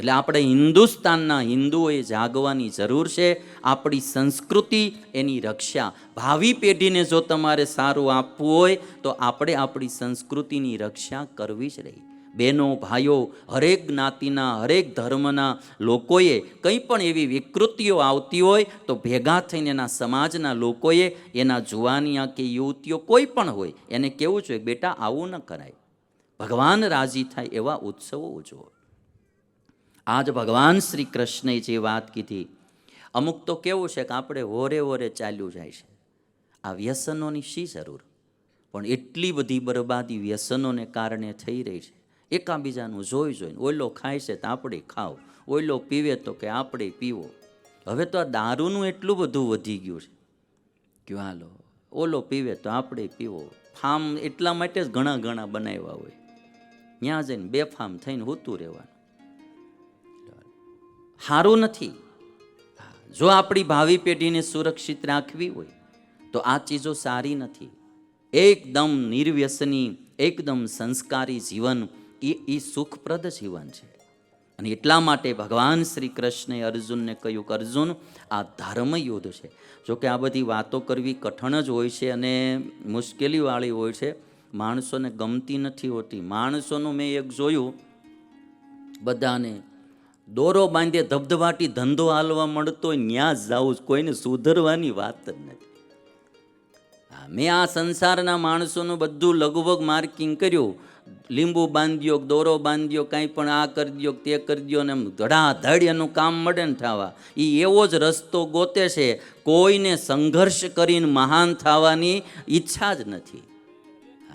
એટલે આપણે હિન્દુસ્તાનના હિન્દુઓએ જાગવાની જરૂર છે, આપણી સંસ્કૃતિ, એની રક્ષા. ભાવિ પેઢીને જો તમારે સારું આપવું હોય, તો આપણે આપણી સંસ્કૃતિની રક્ષા કરવી જ રહી. બહેનો, ભાઈઓ, હરેક જ્ઞાતિના, હરેક ધર્મના લોકોએ કંઈ પણ એવી વિકૃતિઓ આવતી હોય, તો ભેગા થઈને એના સમાજના લોકોએ એના જુવાનિયા કે યુવતીઓ કોઈ પણ હોય, એને કેવું જોઈએ, બેટા, આવું ન કરાય. ભગવાન રાજી થાય એવા ઉત્સવો ઉજવો આજ ભગવાન શ્રી કૃષ્ણે જે વાત કીધી, અમુક તો કેવું છે કે આપણે હોરે હોરે ચાલ્યું જાય છે. આ વ્યસનોની શી જરૂર? પણ એટલી બધી બરબાદી વ્યસનોને કારણે થઈ રહી છે. એકાબીજાનું જોઈ જોઈને ઓઈલો ખાય છે તો આપણે ખાવ ઓઈલો પીવે તો કે આપણે પીવો. હવે તો આ દારૂનું એટલું બધું વધી ગયું છે. કે હાલો, ઓલો પીવે તો આપણે પીવો. ફાર્મ એટલા માટે જ ઘણા ઘણા બનાવ્યા હોય. ત્યાં જઈને બેફામ થઈને હોતું રહેવાનું. સારું નથી. જો આપણી ભાવિ પેઢીને સુરક્ષિત રાખવી હોય, તો આ ચીજો સારી નથી. એકદમ નિર્વ્યસની, એકદમ સંસ્કારી જીવન એ એ સુખપ્રદ જીવન છે. અને એટલા માટે ભગવાન શ્રી કૃષ્ણે અર્જુનને કહ્યું કે, અર્જુન, આ ધર્મ યુદ્ધ છે. જોકે આ બધી વાતો કરવી કઠણ જ હોય છે અને મુશ્કેલીવાળી હોય છે. માણસોને ગમતી નથી હોતી. માણસોનું મેં એક જોયું, બધાને દોરો બાંધે ધબધબાટી, ધંધો હાલવા મળતો ન્યા જ જાવું કોઈને સુધરવાની વાત જ નથી. મેં આ સંસારના માણસોનું બધું લગભગ માર્કિંગ કર્યું. લીંબુ બાંધ્યો, દોરો બાંધ્યો, કાંઈ પણ આ કરી દ્યો, તે કરી દ્યો ને ધડાધડ એનું કામ મળે ને થવા. એ એવો જ રસ્તો ગોતે છે, કોઈને સંઘર્ષ કરીને મહાન થવાની ઈચ્છા જ નથી.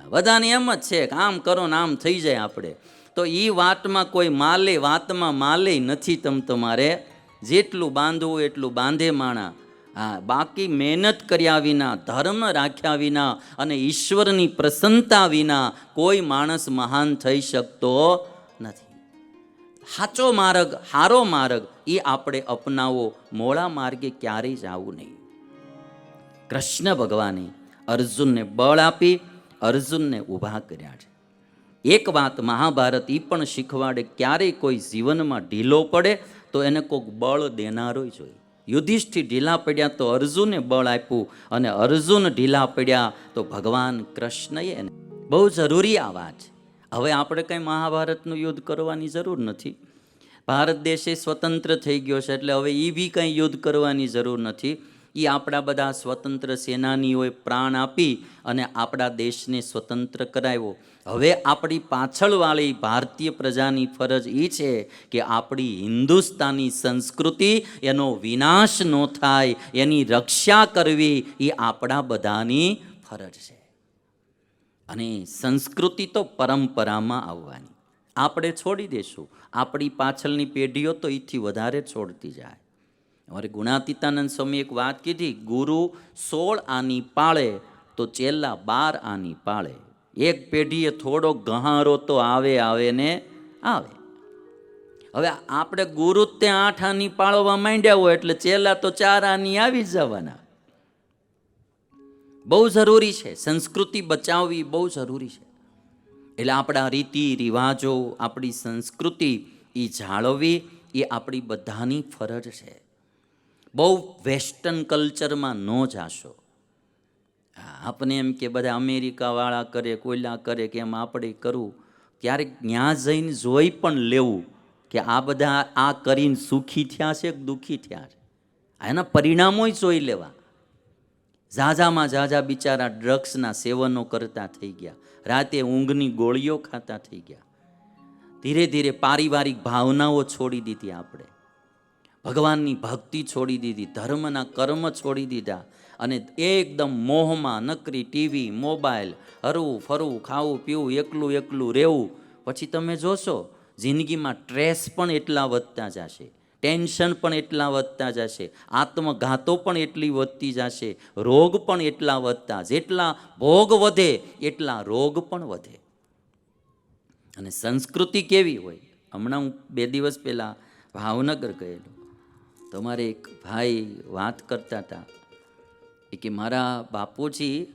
બધાને એમ જ છે કે આમ કરો ને આમ થઈ જાય આપણે. તો એ વાતમાં કોઈ માલે, વાતમાં માલે નથી તમ તમારે. જેટલું બાંધવું એટલું બાંધે માણા. હા, બાકી મહેનત કર્યા વિના, ધર્મ રાખ્યા વિના અને ઈશ્વરની પ્રસન્નતા વિના કોઈ માણસ મહાન થઈ શકતો નથી. સાચો માર્ગ સારો માર્ગ એ આપણે અપનાવો. મોળા માર્ગે ક્યારેય જવું નહીં. કૃષ્ણ ભગવાને અર્જુનને બળ આપી, અર્જુનને ઊભા કર્યા છે. એક વાત મહાભારત એ પણ શીખવાડે ક્યારેય કોઈ જીવનમાં ઢીલો પડે, તો એને કોઈક બળ દેનારો જોઈએ યુધિષ્ઠિર ઢીલા પડ્યા તો અર્જુને બળ આપ્યું, અને અર્જુન ઢીલા પડ્યા તો ભગવાન કૃષ્ણએ એને. બહુ જરૂરી આ વાત હવે આપણે કંઈ મહાભારતનું યુદ્ધ કરવાની જરૂર નથી. ભારત દેશે સ્વતંત્ર થઈ ગયો છે, એટલે હવે એ બી કંઈ યુદ્ધ કરવાની જરૂર નથી. એ આપણા બધા સ્વતંત્ર સેનાનીઓએ પ્રાણ આપી અને આપણા દેશને સ્વતંત્ર કરાવ્યો. હવે આપણી પાછળવાળી ભારતીય પ્રજાની ફરજ એ છે કે આપણી હિન્દુસ્તાની સંસ્કૃતિ એનો વિનાશ ન થાય, એની રક્ષા કરવી એ આપણા બધાની ફરજ છે. અને સંસ્કૃતિ તો પરંપરામાં આવવાની. આપણે છોડી દેશું. આપણી પાછળની પેઢીઓ તો એથી વધારે છોડતી જાય. અમારે ગુણાતીતાનંદ સ્વામી એક વાત કીધી, ગુરુ સોળ આની પાળે તો ચેલા બાર આની પાળે. એક પેઢીએ થોડો ગહારો તો આવે આવે ને આવે. હવે આપણે ગુરુ તે આઠ આની પાળવા માંડ્યા હોય એટલે ચેલા તો ચાર આની આવી જવાના. બહુ જરૂરી છે, સંસ્કૃતિ બચાવવી બહુ જરૂરી છે. એટલે આપણા રીતિ રિવાજો, આપણી સંસ્કૃતિ એ જાળવવી એ આપણી બધાની ફરજ છે. બહુ વેસ્ટર્ન કલ્ચરમાં ન જાશો. આપણે એમ કે બધા અમેરિકાવાળા કરે, કોયલા કરે કે એમ આપણે કરવું ક્યારેક ત્યાં જઈને જોઈ પણ લેવું કે આ બધા આ કરીને સુખી થયા છે કે દુઃખી થયા છે. એના પરિણામોય જોઈ લેવા. ઝાઝામાં ઝાઝા બિચારા ડ્રગ્સના સેવનો કરતા થઈ ગયા. રાતે ઊંઘની ગોળીઓ ખાતા થઈ ગયા. ધીરે ધીરે પારિવારિક ભાવનાઓ છોડી દીધી આપણે. ભગવાનની ભક્તિ છોડી દીધી, ધર્મના કર્મ છોડી દીધા અને એકદમ મોહમાં નકરી ટીવી, મોબાઈલ, હરવું, ફરવું, ખાવું, પીવું, એકલું એકલું રહેવું. પછી તમે જોશો, જિંદગીમાં સ્ટ્રેસ પણ એટલા વધતા જશે ટેન્શન પણ એટલા વધતા જશે, આત્મઘાતો પણ એટલી વધતી જશે, રોગ પણ એટલા વધતા, જેટલા ભોગ વધે એટલા રોગ પણ વધે. અને સંસ્કૃતિ કેવી હોય? હમણાં હું બે દિવસ પહેલાં ભાવનગર ગયેલો. તમારે એક ભાઈ વાત કરતા હતા એ કે, મારા બાપુજી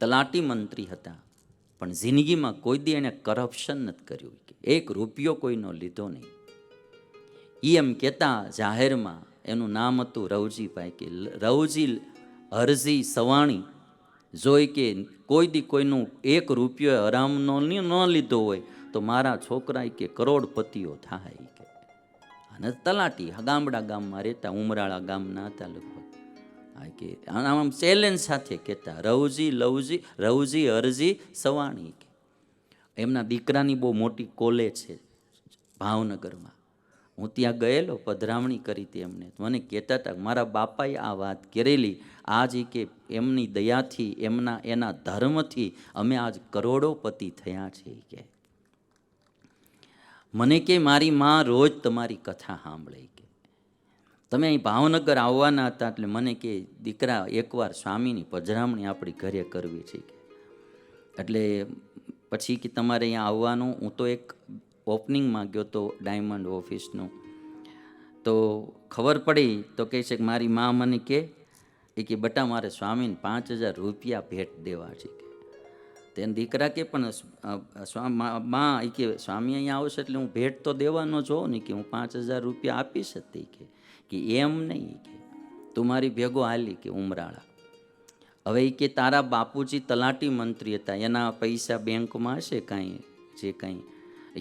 તલાટી મંત્રી હતા, પણ જિંદગીમાં કોઈ દી એણે કરપ્શન નથી કર્યું. કે એક રૂપિયો કોઈનો લીધો નહીં. એ એમ કહેતા જાહેરમાં એનું નામ હતું રવજીભાઈ કે રવજી હરજી સવાણી, જોઈ કે કોઈ દી કોઈનું એક રૂપિયો હરામનો ન લીધો હોય તો મારા છોકરા કે કરોડપતિઓ થાય. કે અને તલાટી, ગામડા ગામમાં રહેતા ઉમરાળા ગામના હતા લગભગ હા કે, આમ આમ ચેલેન્જ સાથે કહેતા, રવજી, લવજી, રવજી, અરજી, સવાણી કે. એમના દીકરાની બહુ મોટી કોલેજ છે ભાવનગરમાં. હું ત્યાં ગયેલો, પધરામણી કરી હતી એમને. મને કહેતા હતા, મારા બાપાએ આ વાત કરેલી. આજ કે એમની દયાથી, એમના, એના ધર્મથી અમે આજ કરોડોપતિ થયા છે, કે. મને કે મારી માં રોજ તમારી કથા સાંભળે કે. તમે અહીં ભાવનગર આવવાના હતા એટલે મને કે દીકરા એકવાર સ્વામીની પધરામણી આપણી ઘરે કરવી છે કે. એટલે પછી કે તમારે અહીંયા આવવાનું, હું તો એક ઓપનિંગમાં ગયો તો ડાયમંડ ઓફિસનું. તો ખબર પડી, તો કહે છે કે મારી મા મને કે, એ કે બટા મારે સ્વામીને પાંચ હજાર રૂપિયા ભેટ દેવા છે કે. તેને દીકરા કે પણ મા- એ કે સ્વામી અહીંયા આવશે એટલે હું ભેટ તો દેવાનો જોઉં ને કે હું પાંચ હજાર રૂપિયા આપીશ જ તે કે કે એમ નહીં કે, તું મારી ભેગો હાલી કે ઉમરાળા. હવે એ કે તારા બાપુજી તલાટી મંત્રી હતા, એના પૈસા બેંકમાં હશે કાંઈ, જે કાંઈ.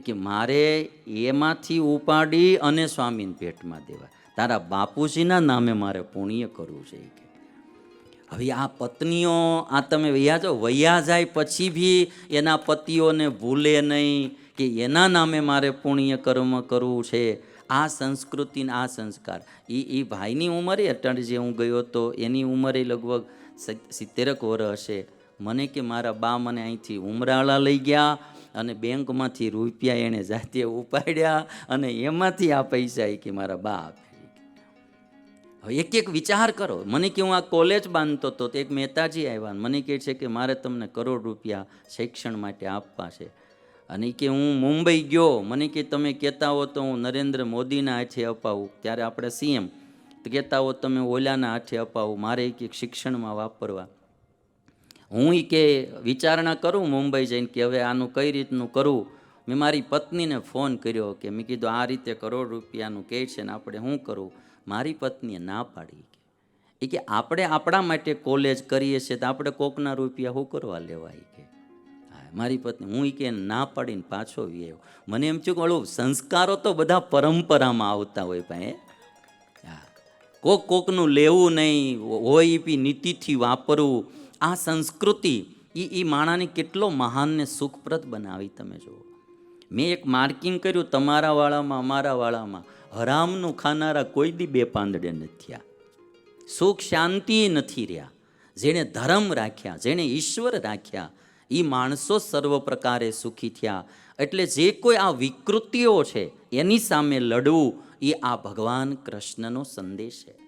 કે મારે એમાંથી ઉપાડી અને સ્વામીને ભેટમાં દેવા. તારા બાપુજીના નામે મારે પુણ્ય કરવું છે કે. હવે આ પત્નીઓ, આ તમે વૈયા જાઓ વૈયા જાય પછી બી એના પતિઓને ભૂલે નહીં કે એના નામે મારે પુણ્ય કર્મ કરવું છે. આ સંસ્કૃતિને, આ સંસ્કાર. એ એ ભાઈની ઉંમરે અટણ જે હું ગયો હતો એની ઉંમરે લગભગ સિત્તેરક વર્ષ હશે. મને કે મારા બા મને અહીંથી ઉમરાળા લઈ ગયા અને બેંકમાંથી રૂપિયા એણે જાતે ઉપાડ્યા અને એમાંથી આ પૈસા એ કે મારા બા આપે. એક એક વિચાર કરો. મને કે હું આ કોલેજ બાંધતો હતો તો એક મહેતાજી આવ્યા મને કહે છે કે મારે તમને કરોડ રૂપિયા શિક્ષણ માટે આપવા છે. અને કે હું મુંબઈ ગયો. મને કે તમે કહેતા હો તો હું નરેન્દ્ર મોદીના હાથે અપાવું. ત્યારે આપણે સીએમ કહેતા હો તમે ઓલાના હાથે અપાવું. મારે એક કે શિક્ષણમાં વાપરવા. હું એ કે વિચારણા કરું મુંબઈ જઈને કે હવે આનું કઈ રીતનું કરવું મેં મારી પત્નીને ફોન કર્યો કે મેં કીધું આ રીતે કરોડ રૂપિયાનું કહે છે ને આપણે શું કરવું મારી પત્નીએ ના પાડી કે. એ કે આપણે આપણા માટે કોલેજ કરીએ છીએ તો આપણે કોકના રૂપિયા શું કરવા લેવા એ કે. હા, મારી પત્ની હું કે ના પાડીને પાછો વ્યવ મને એમ થયું કે ઓલું સંસ્કારો તો બધા પરંપરામાં આવતા હોય ભાઈ હા? કોક કોકનું લેવું નહીં હોય બી નીતિથી વાપરવું. આ સંસ્કૃતિ એ એ માણાને કેટલો મહાનને સુખપ્રદ બનાવી તમે જુઓ. મેં એક માર્કિંગ કર્યું તમારા વાળામાં, અમારા વાળામાં. હરામનું ખાનારા કોઈ દી બે પાંદડે નથી થયા. સુખ શાંતિ નથી રહ્યા. જેણે ધર્મ રાખ્યા, જેણે ઈશ્વર રાખ્યા એ માણસો સર્વ પ્રકારે સુખી થયા. એટલે જે કોઈ આ વિકૃતિઓ છે, એની સામે લડવું એ આ ભગવાન કૃષ્ણનો સંદેશ છે.